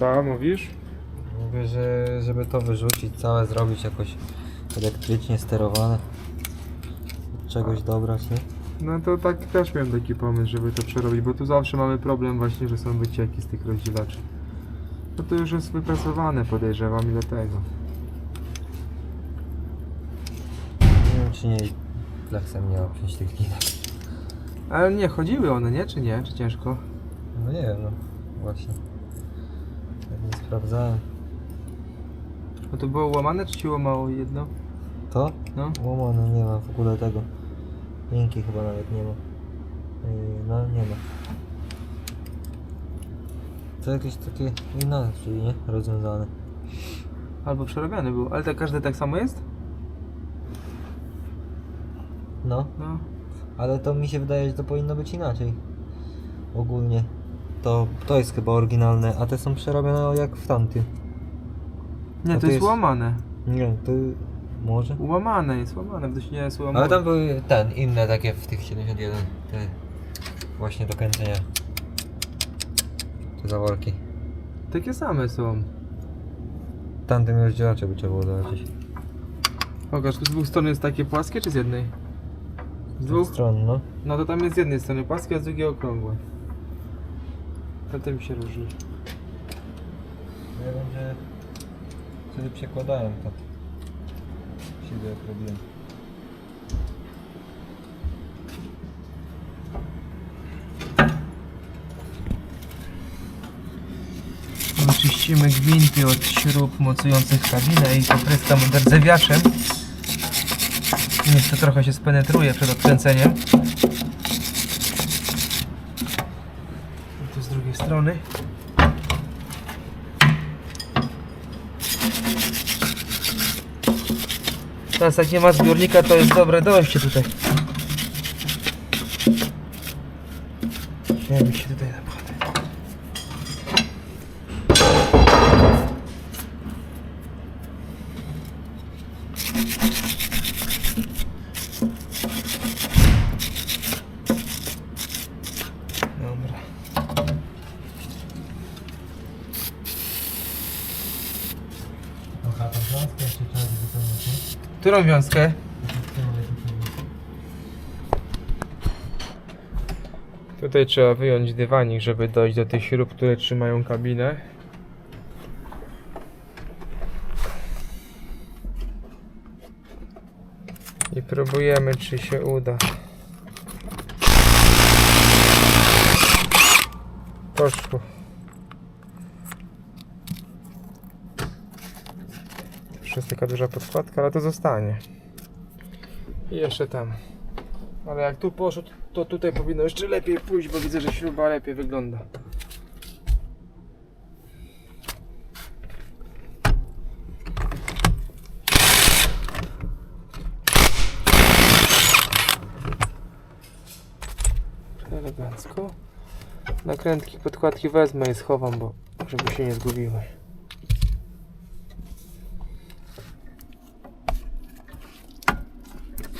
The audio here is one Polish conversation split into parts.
Co mówisz? Mówię, że żeby to wyrzucić, całe zrobić jakoś elektrycznie sterowane. Czegoś dobrać, nie? No to tak też miałem taki pomysł, żeby to przerobić, bo tu zawsze mamy problem właśnie, że są wycieki z tych rozdzielaczy. No to już jest wypracowane podejrzewam i dlatego. Nie wiem czy nie fleksem nie obciąć tych linek. Ale nie, chodziły one, nie? Czy nie? Czy ciężko? No nie wiem, no właśnie. Sprawdzałem. No to było łamane, czy ci łamało jedno? To? No. Łomane, nie ma w ogóle tego. Linki chyba nawet nie ma. Yy, No nie ma. To jakieś takie inaczej, nie? Rozwiązane. Albo przerobione było. Ale to każde tak samo jest? No, No. ale to mi się wydaje, że to powinno być inaczej. Ogólnie. To, to jest chyba oryginalne, a te są przerobione jak w tamtym. Nie, to to jest, łamane. Nie, to może. Łamane jest, łamane, to się nie jest łamane. Ale tam były ten, inne takie w tych 71. Te właśnie do kręcenia. Te zaworki. Takie same są. Tamtym rozdzielacze by trzeba było zobaczyć. Pokaż, tu z dwóch stron jest takie płaskie, czy z jednej? Z Z dwóch? stron, no. No to tam jest z jednej strony płaskie, a z drugiej okrągłe. To tym się różni. Ja wiem, że wtedy przekładałem to. Siebie jak robiłem. Oczyścimy gwinty od śrub mocujących kabinę i popryskam rdzewiaczem. Niech to trochę się spenetruje przed odkręceniem. I tu z drugiej strony. Teraz jak nie ma zbiornika, to jest dobre dojście tutaj. Wiem, się tutaj naprawdę. Dobra. Aha, to wiązkę jeszcze trzeba wypełnić, nie? Którą wiązkę? Tutaj trzeba wyjąć dywanik, żeby dojść do tych śrub, które trzymają kabinę. I próbujemy, czy się uda. Poszło. Już jest taka duża podkładka, ale to zostanie. I jeszcze tam. Ale jak tu poszło, to tutaj powinno jeszcze lepiej pójść, bo widzę, że śruba lepiej wygląda. Elegancko. Nakrętki, podkładki wezmę i schowam, bo żeby się nie zgubiły.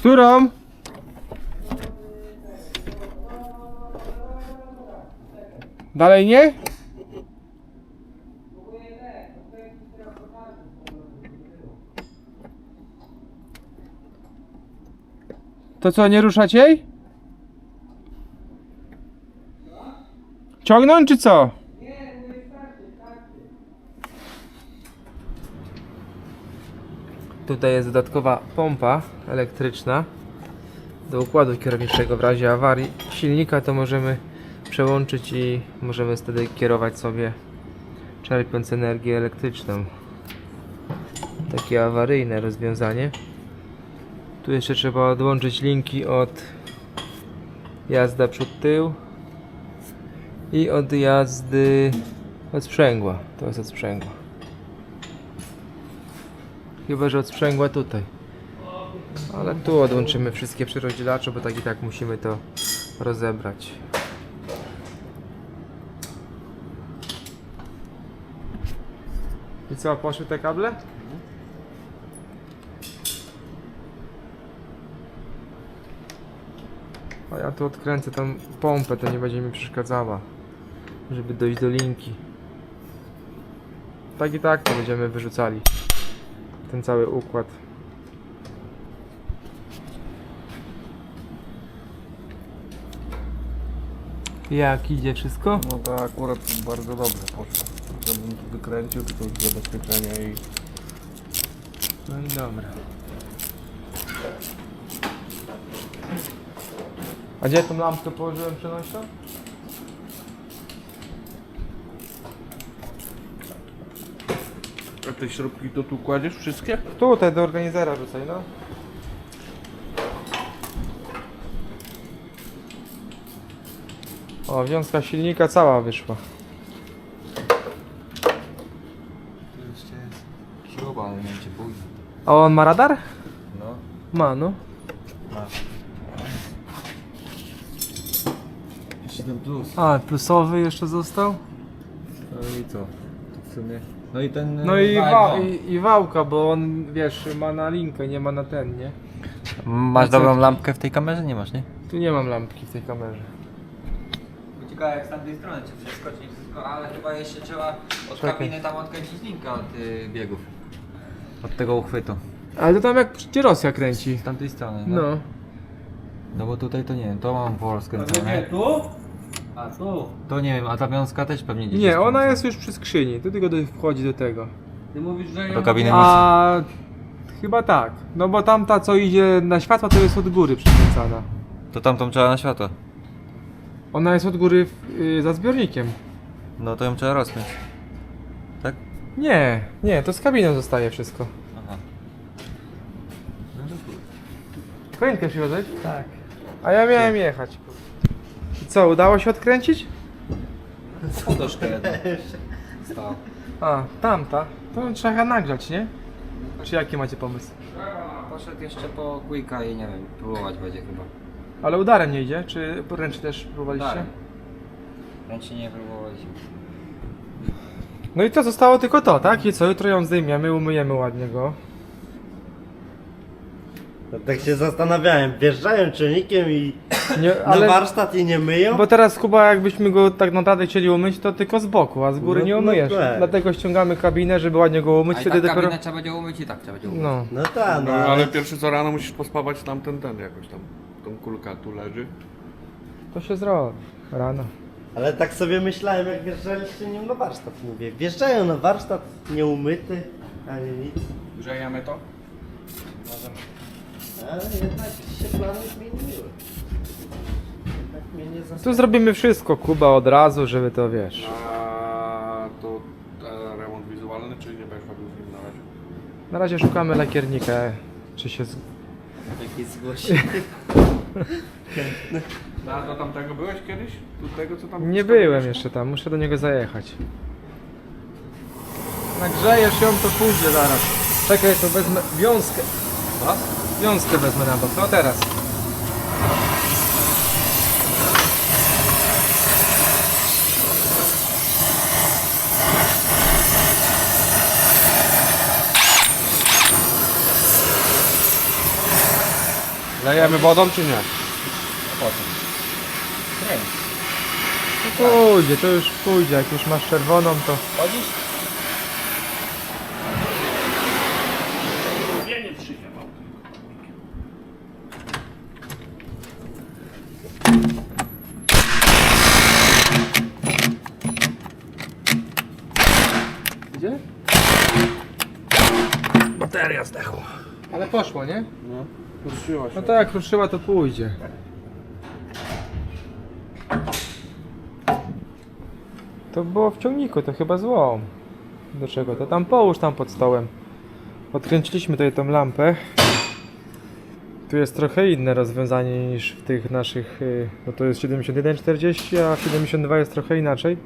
Którą? Dalej nie? To co, nie ruszać jej? Ciągnąć czy co? Tutaj jest dodatkowa pompa elektryczna do układu kierowniczego w razie awarii silnika to możemy przełączyć i możemy wtedy kierować sobie czerpiąc energię elektryczną. Takie awaryjne rozwiązanie. Tu jeszcze trzeba odłączyć linki od jazda przód tył i od jazdy od sprzęgła. To jest od sprzęgła. Chyba, że od sprzęgła tutaj. Ale tu odłączymy wszystkie przyrozdzielacze, bo tak i tak musimy to rozebrać. I co, poszły te kable? A ja tu odkręcę tą pompę, to nie będzie mi przeszkadzała, żeby dojść do linki. tak i tak to będziemy wyrzucali. Ten cały układ. Jak idzie wszystko? No to akurat bardzo dobrze poszło. Żebym tu wykręcił tylko z zabezpieczenia i No i dobra. A gdzie tą lampkę położyłem przenośną? Te śrubki to tu kładziesz wszystkie? Tutaj do organizera rzucaj, no. O, wiązka silnika cała wyszła. Tu jeszcze jest śruba, ale nie czy pójdzie. A on ma radar? No. Ma, no. Ma. Jeszcze ten plus. A, plusowy jeszcze został? No i co? To w sumie. No i ten. No e, i, vibe, wa- i, i wałka, bo on, wiesz, ma na linkę, nie ma na ten, nie? Masz No co dobrą ty? lampkę w tej kamerze? Nie masz, nie? Tu nie mam lampki w tej kamerze. Ciekawe jak z tamtej strony czy przeskoczy wszystko, ale chyba jeszcze trzeba od Czekaj. kabiny tam odkręcić linkę od y, biegów. Od tego uchwytu. Ale to tam jak gdzie Rosja kręci. Z tamtej strony, no. No. No bo tutaj to nie wiem, to mam Pol skręcone. tu? A tu. To nie wiem, a ta wiązka też pewnie gdzieś Nie, ona jest już przy skrzyni. Tu tylko do, wchodzi do tego. Ty mówisz, że Do kabiny. A chyba tak. No bo tamta co idzie na światła to jest od góry przykręcana. To tamtą trzeba na światło. Ona jest od góry y, za zbiornikiem. No to ją trzeba rozpiąć. Tak? Nie, nie, to z kabiną zostaje wszystko. Aha. Końkę przywiązać? Tak. A ja miałem jechać. Co, udało się odkręcić? Poduszkę jedną. Stał. A, tamta. To trzeba nagrzać, nie? Czy jaki macie pomysł? Poszedł jeszcze po Quicka i nie wiem, próbować będzie chyba. Ale udarem nie idzie? Czy ręcznie też próbowaliście? Udarem. Ręcznie nie próbowaliśmy. No i to zostało tylko to, tak? I co, jutro ją zdejmiemy, umyjemy ładnie go. No, tak się zastanawiałem, wjeżdżają czujnikiem i Nie, na warsztat i nie myją? Bo teraz Kuba, jakbyśmy go tak naprawdę chcieli umyć, to tylko z boku, a z góry No- nie no umyjesz. tak. Dlatego ściągamy kabinę, żeby ładnie go umyć, A i wtedy tak dopiero... kabinę trzeba będzie umyć i tak trzeba będzie umyć. No. No tak, no No, ale ale pierwszy co rano musisz pospawać tamten ten jakoś tam. Tą kulka tu leży. To się zrobi. Rano. Ale tak sobie myślałem, jak wjeżdżaliście nim na warsztat. Mówię, wjeżdżają na warsztat nieumyty, ani nic. Grzejemy to? Ale jednak się plany zmieniły. Jednak mnie nie Tu zaskoczyło. zrobimy wszystko, Kuba, od razu, żeby to wiesz. A to e, remont wizualny, czy nie będziesz robił na razie? Na razie szukamy lakiernika, czy się... Z... Taki zgłosi. No, a do tamtego byłeś kiedyś? Do tego co tam Nie byłem jeszcze tam, muszę do niego zajechać. Nagrzejesz ją, to pójdzie zaraz. Czekaj, to wezmę wiązkę. Co? Wiązkę wezmę na bok, no teraz. Lejemy wodą czy nie? Kręć. No pójdzie, to już pójdzie, jak już masz czerwoną, to... Chodzisz? Gdzie? Bateria zdechła. Ale poszło, nie? No, ruszyła się. No to jak ruszyła, to pójdzie. To było w ciągniku, to chyba złom. Do czego? To tam połóż tam pod stołem. Odkręciliśmy tutaj tą lampę. Tu jest trochę inne rozwiązanie niż w tych naszych, y, no to jest 7140, a 72 jest trochę inaczej.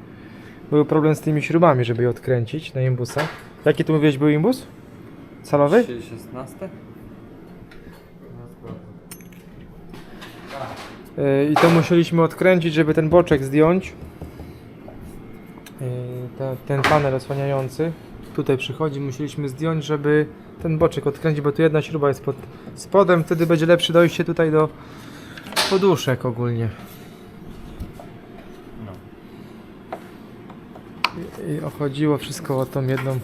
Był problem z tymi śrubami, żeby je odkręcić na imbusach. Jaki tu mówiłeś był imbus? Calowy? 16? Yy, I to musieliśmy odkręcić, żeby ten boczek zdjąć. Te, ten panel osłaniający. Tutaj przychodzi, musieliśmy zdjąć, żeby ten boczek odkręcić, bo tu jedna śruba jest pod spodem, wtedy będzie lepsze dojście tutaj do poduszek ogólnie. I, I ochodziło wszystko o tą jedną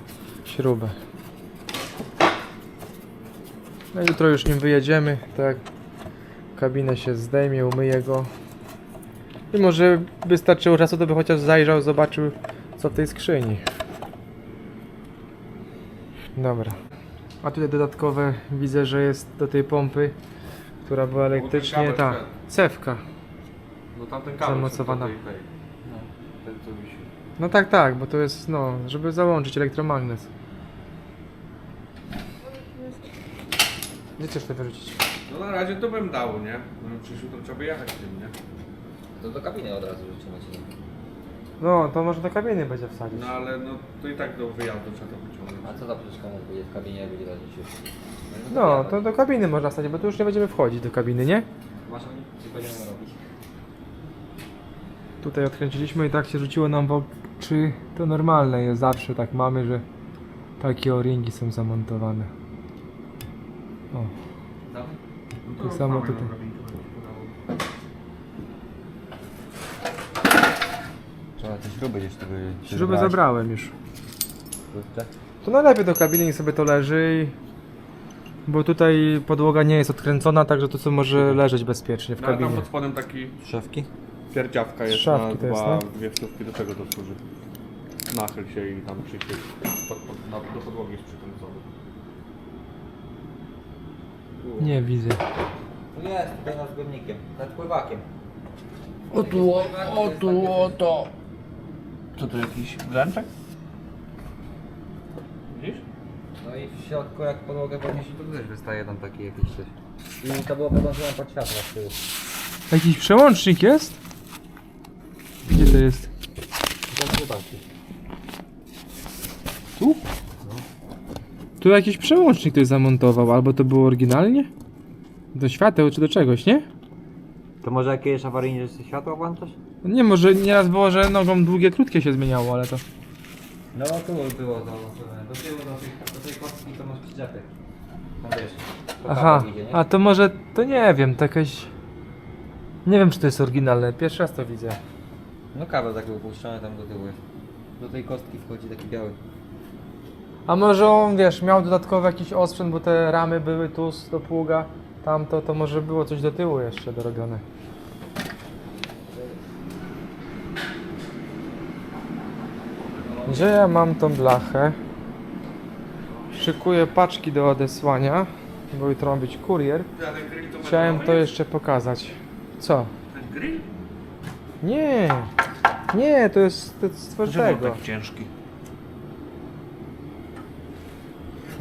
śrubę. No jutro już nim wyjedziemy, tak. Kabinę się zdejmie, umyję go. I może wystarczyło czasu, to by chociaż zajrzał, zobaczył co w tej skrzyni. Dobra. A tutaj dodatkowe widzę, że jest do tej pompy, która była elektrycznie, ta cewka. No tamten kabel Zamocowana. No, ten co wisi. No tak, tak, bo to jest, no, żeby załączyć elektromagnes. Gdzie chcesz to wyrzucić? No na razie to bym dał, nie? No przecież jutro trzeba by jechać tym, nie? To do kabiny od razu rzucimy ci. No, to może do kabiny będzie wsadzić. No ale no to i tak do wyjazdu trzeba to wyciągnąć. A co za przeczka mu będzie w kabinie, jak będzie radzić No, to do kabiny można wsadzić, bo tu już nie będziemy wchodzić do kabiny, nie? Masz co będziemy robić? Tutaj odkręciliśmy i tak się rzuciło nam w oczy. To normalne jest, zawsze tak mamy, że takie o-ringi są zamontowane. O, No Tak samo tutaj. na. Trzeba te śruby gdzieś tu by... śrubę zabrałem już. Kurczę. To najlepiej do kabiny niech sobie to leży i... Bo tutaj podłoga nie jest odkręcona, także to co może leżeć bezpiecznie w No, ale tam kabinie. pod spodem taki Szafki? pierdziawka jest Szafki na to jest, dwa, no. dwie wstówki, do czego to służy? Nachyl się i tam przyświeć. Pod, pod, na, do podłogi jest przykręcony. Nie widzę. Tu jest, tutaj nad zbiornikiem, nad pływakiem. O tu, o, o tu, o to. Co to jakiś glęczek? Widzisz? No i w środku jak podłogę podniesie, to też wystaje tam taki jakiś coś. I to było podłączone pod światło z tyłu. Jakiś przełącznik jest? Gdzie to jest? Tam. Tu? Tu jakiś przełącznik ktoś zamontował, albo to było oryginalnie? Do świateł czy do czegoś, nie? To może jakieś awaryjne, że światło włączasz? Nie, może nieraz było, że nogą długie, krótkie się zmieniało, ale to... No tu było to do tyłu do tej, do tej kostki to masz przyczepy. No wiesz. to Aha, idzie, nie? a to może, to nie wiem, to jakaś... Nie wiem, czy to jest oryginalne, pierwszy raz to widzę. No kabel taki upuszczony tam do tyłu jest. Do tej kostki wchodzi taki biały. A może on, wiesz, miał dodatkowy jakiś osprzęt, bo te ramy były tu do pługa, tamto, to może było coś do tyłu jeszcze dorobione. Gdzie ja mam tą blachę? Szykuję paczki do odesłania, bo jutro ma być kurier. Chciałem to jeszcze pokazać. Co? Ten grill? Nie, nie, to jest to jest twardego. tak ciężki?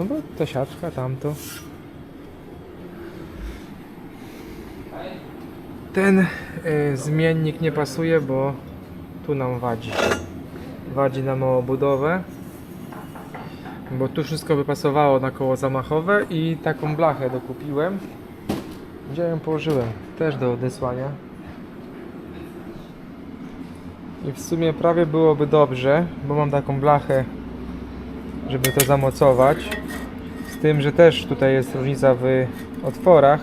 No bo to siaczka, tamto. Ten y, zmiennik nie pasuje, bo tu nam wadzi. Wadzi nam o budowę. Bo tu wszystko by pasowało na koło zamachowe i taką blachę dokupiłem. Gdzie ją położyłem? Też do odesłania. I w sumie prawie byłoby dobrze, bo mam taką blachę, żeby to zamocować. Z tym, że też tutaj jest różnica w otworach.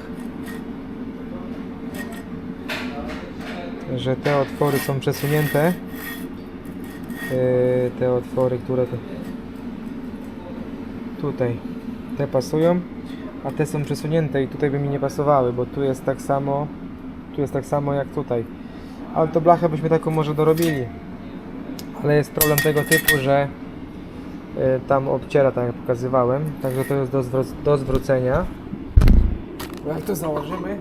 Że te otwory są przesunięte. Yy, te otwory, które to tutaj te pasują, a te są przesunięte i tutaj by mi nie pasowały, bo tu jest tak samo, tu jest tak samo jak tutaj. Ale to blachę byśmy taką może dorobili. Ale jest problem tego typu, że tam obciera, tak jak pokazywałem. Także to jest do, zwró- do zwrócenia. Jak to założymy?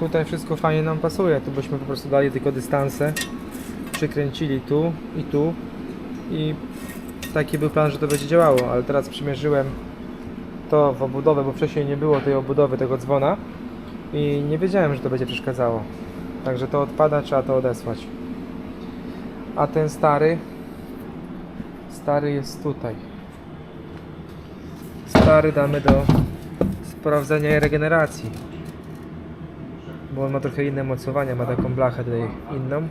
Tutaj wszystko fajnie nam pasuje. Tu byśmy po prostu dali tylko dystanse. Przykręcili tu i tu. I taki był plan, że to będzie działało, ale teraz przymierzyłem to w obudowę, bo wcześniej nie było tej obudowy tego dzwona i nie wiedziałem, że to będzie przeszkadzało. Także to odpada, trzeba to odesłać. A ten stary stary jest tutaj. Stary damy do sprawdzenia i regeneracji. Bo on ma trochę inne mocowania, ma taką blachę tutaj inną.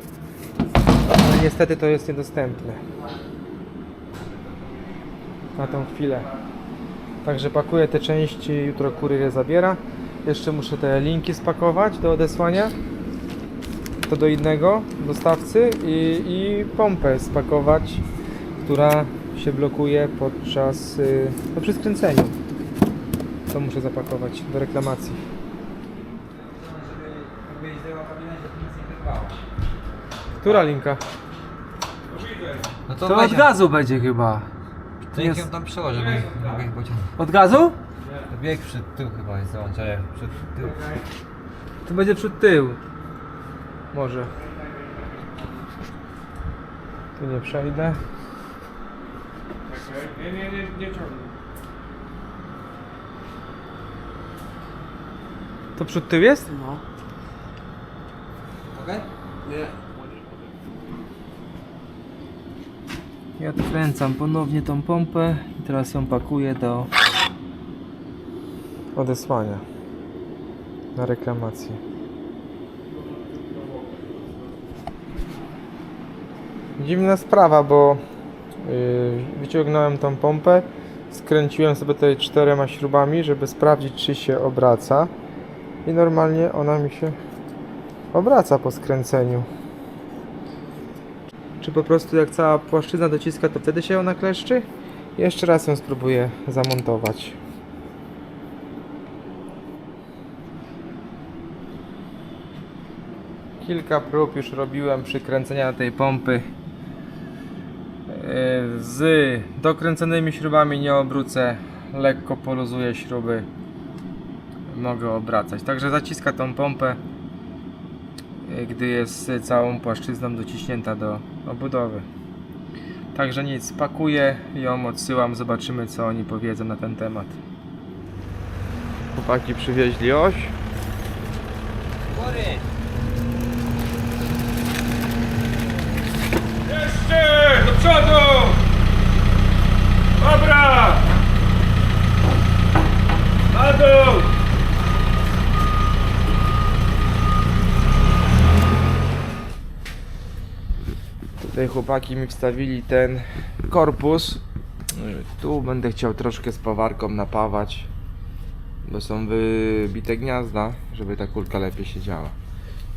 No niestety to jest niedostępne. Na tą chwilę. Także pakuję te części, jutro kurier je zabiera. Jeszcze muszę te linki spakować do odesłania. To do innego dostawcy i, i pompę spakować, która się blokuje podczas y, no, przy skręceniu. To muszę zapakować do reklamacji. Która linka? No to, od gazu będzie chyba. To niech ją tam przełożę, bo mogę ich pociągnąć. Od gazu? Bieg przed tył chyba jest załączenie. Przed tył. To będzie przód tył. Może. Tu nie przejdę. Nie, nie, nie, nie ciągnij. To przód tył jest? No. Okej? Nie. Ja odkręcam ponownie tą pompę i teraz ją pakuję do odesłania na reklamację. Dziwna sprawa, bo yy, wyciągnąłem tą pompę, skręciłem sobie tutaj czterema śrubami, żeby sprawdzić czy się obraca i normalnie ona mi się obraca po skręceniu. Czy po prostu jak cała płaszczyzna dociska, to wtedy się ona kleszczy? Jeszcze raz ją spróbuję zamontować. Kilka prób już robiłem przykręcenia tej pompy z dokręconymi śrubami nie obrócę, lekko poluzuję śruby, mogę obracać. Także zaciska tą pompę y, gdy jest całą płaszczyzną dociśnięta do obudowy. Także nic, pakuję ją, odsyłam, zobaczymy co oni powiedzą na ten temat. Chłopaki przywieźli oś. Jeszcze! Do przodu! Dobra! Na dół! Tutaj chłopaki mi wstawili ten korpus. Tu będę chciał troszkę z pawarką napawać, bo są wybite gniazda, żeby ta kulka lepiej siedziała.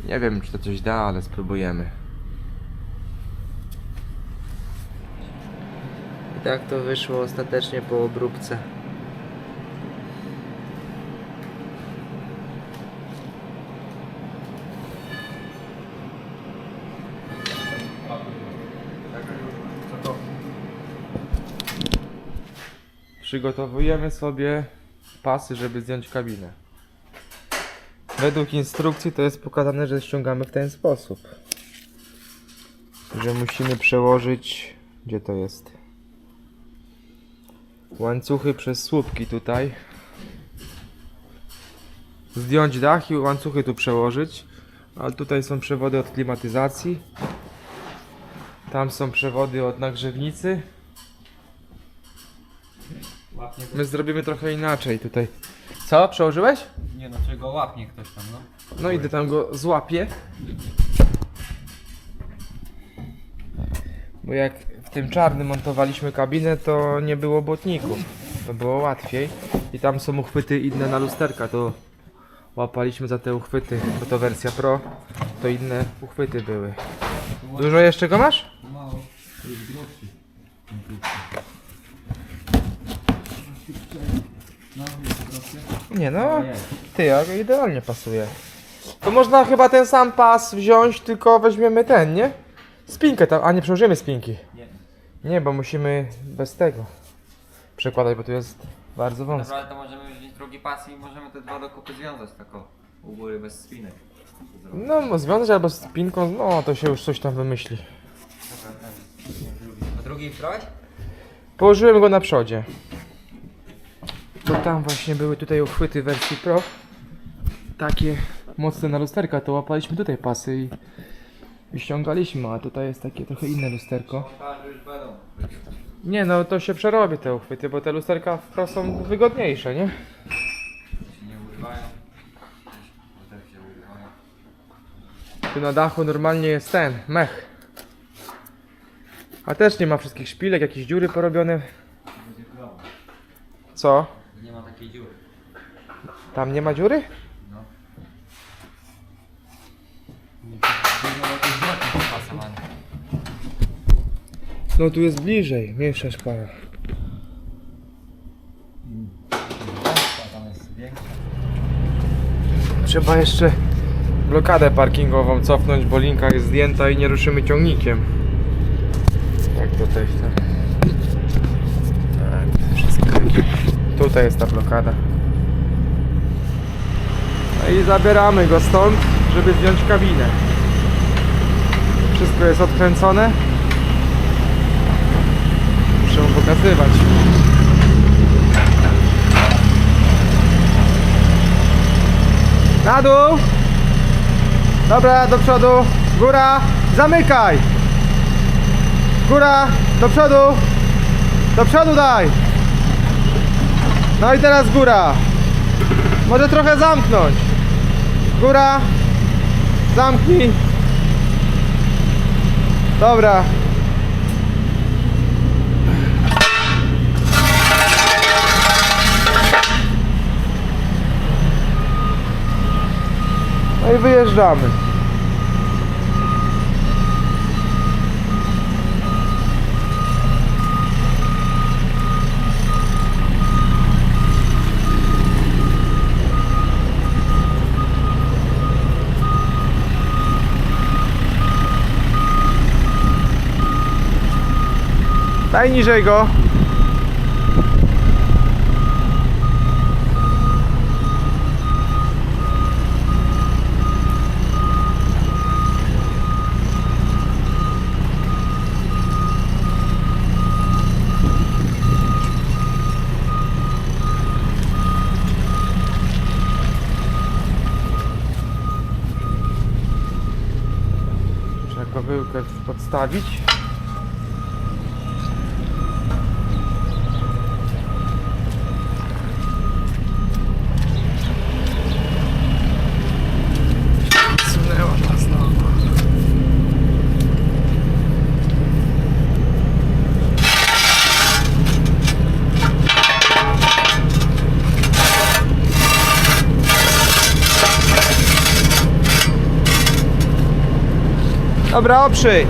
Nie wiem, czy to coś da, ale spróbujemy. I tak to wyszło ostatecznie po obróbce. Przygotowujemy sobie pasy, żeby zdjąć kabinę. Według instrukcji to jest pokazane, że ściągamy w ten sposób. Że musimy przełożyć. Gdzie to jest? Łańcuchy przez słupki tutaj. Zdjąć dach i łańcuchy tu przełożyć. Ale tutaj są przewody od klimatyzacji. Tam są przewody od nagrzewnicy. My zrobimy trochę inaczej tutaj. Co? Przełożyłeś? Nie no, czego łapnie ktoś tam, no. No idę tam go złapię. Bo jak w tym czarnym montowaliśmy kabinę, to nie było błotników. To było łatwiej. I tam są uchwyty inne na lusterka, to łapaliśmy za te uchwyty. Bo to wersja Pro, to inne uchwyty były. Dużo jeszcze go masz? Mało grubszy. No, jest grubszy. Nie no, ty, jak idealnie pasuje. To można chyba ten sam pas wziąć, tylko weźmiemy ten, nie? Spinkę tam, a nie przełożymy spinki. Nie. Nie, bo musimy bez tego przekładać, bo tu jest bardzo wąsko. Naprawdę to możemy wziąć drugi pas i możemy te dwa do kupy związać tako u góry bez spinek. No, no związać albo z spinką, no to się już coś tam wymyśli. A drugi wziąłeś? Położyłem go na przodzie. To tam właśnie były tutaj uchwyty wersji Pro. Takie mocne na lusterka, to łapaliśmy tutaj pasy i, i ściągaliśmy, a tutaj jest takie trochę inne lusterko. Nie no, to się przerobi te uchwyty, bo te lusterka w Pro są wygodniejsze, nie? Tu na dachu normalnie jest ten, mech. A też nie ma wszystkich szpilek, jakieś dziury porobione. Co? Takiej dziury. Tam nie ma dziury? No. jakieś. No tu jest bliżej, mniejsza szpara. tam jest większa. Trzeba jeszcze blokadę parkingową cofnąć, bo linka jest zdjęta i nie ruszymy ciągnikiem. Jak tutaj. Tak, wszystko. Tutaj jest ta blokada. No i zabieramy go stąd, żeby zdjąć kabinę. Wszystko jest odkręcone. Muszę mu pokazywać. Na dół! Dobra, do przodu. Góra, zamykaj. Góra, do przodu. Do przodu daj. No i teraz góra. Może trochę zamknąć. Góra. Zamknij. Dobra. No i wyjeżdżamy. Daj niżej go. Trzeba kobyłkę podstawić. Dobra, oprzyj.